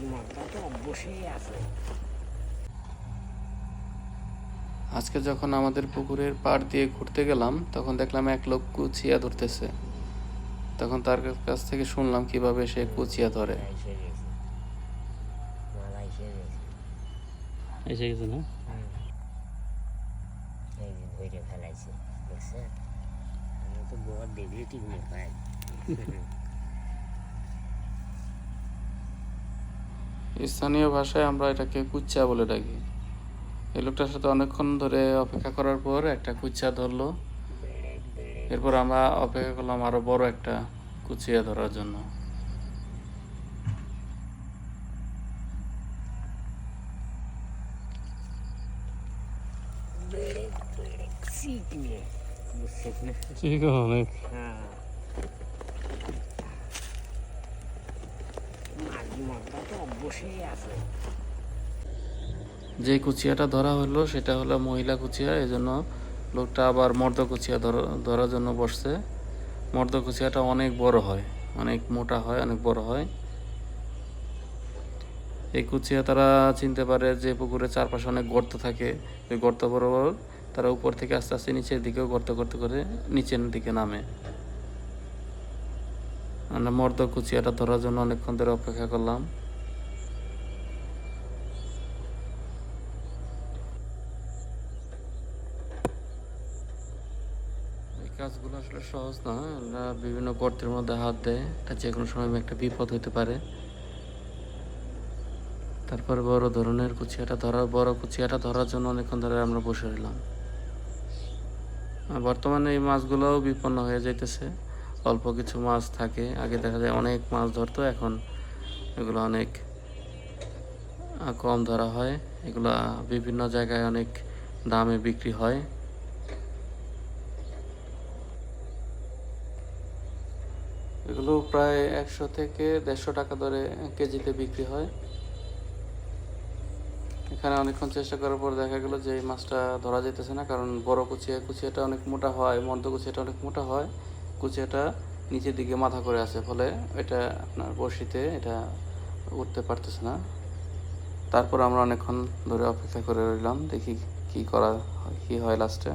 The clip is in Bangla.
তো আছে আজকে যখন আমাদের পুকুরের পাড় দিয়ে ঘুরতে গেলাম তখন দেখলাম এক লোক কুচিয়া ধরতেছে। তখন তার কাছ থেকে শুনলাম কীভাবে সে কুচিয়া ধরে। এসে গেছে না? ফেলাইছে আমি তো বড় দেখলে ঠিক স্থানীয় ভাষায় আমরা এটাকে কুচ্চা বলে ডাকি এই লোকটার সাথে অনেকক্ষণ ধরে অপেক্ষা করার পর একটা কুচ্চা ধরলো এরপর আমরা অপেক্ষা করলাম আরও বড় একটা কুচিয়া ধরার জন্য অনেক হ্যাঁ মাছ মগটা তো অবশ্যই আছে যে কুচিয়াটা ধরা হলো, সেটা হলো মহিলা কুচিয়া। এই জন্য লোকটা আবার মর্দ কুচিয়া ধর- ধরার জন্য বসছে। মর্দ কুচিয়াটা অনেক বড় হয়, অনেক মোটা হয়, অনেক বড় হয়। এই কুচিয়া তারা চিনতে পারে যে পুকুরের চারপাশে অনেক গর্ত থাকে। ওই গর্ত বরাবর তারা উপর থেকে আস্তে আস্তে নিচের দিকেও গর্ত করতে করে, নিচের দিকে নামে। আমরা মর্দ কুচিয়াটা ধরার জন্য অনেকক্ষণ ধরে অপেক্ষা করলাম এই কাজগুলো আসলে সহজ না এরা বিভিন্ন গর্তের মধ্যে হাত দেয়, এটা যে কোনো সময় একটা বিপদ হতে পারে। তারপর বড় ধরনের কুচিয়াটা ধরার বড় কুচিয়াটা ধরার জন্য অনেকক্ষণ ধরে আমরা বসে রইলাম। বর্তমানে এই মাছগুলোও বিপন্ন হয়ে যাইতেছে। অল্প কিছু মাছ থাকে। আগে দেখা যায় অনেক মাছ ধরতো, এখন এগুলো অনেক কম ধরা হয়। এগুলা বিভিন্ন জায়গায় অনেক দামে বিক্রি হয়। এগুলো প্রায় একশো থেকে দেড়শো টাকা ধরে কেজিতে বিক্রি হয়। এখানে অনেকক্ষণ চেষ্টা করার পর দেখা গেল যে এই মাছটা ধরা যেতেছে না, কারণ বড় কুচিয়া, কুচিয়াটা অনেক মোটা হয়, মর্দ কুচিয়াটা অনেক মোটা হয়। কুচিয়াটা নিচের দিকে মাথা করে আছে, ফলে এটা আপনার বসিতে এটা উঠতে পারতেছে না। তারপর আমরা অনেকক্ষণ ধরে অপেক্ষা করে রইলাম, দেখি কি করা কি হয় লাস্টে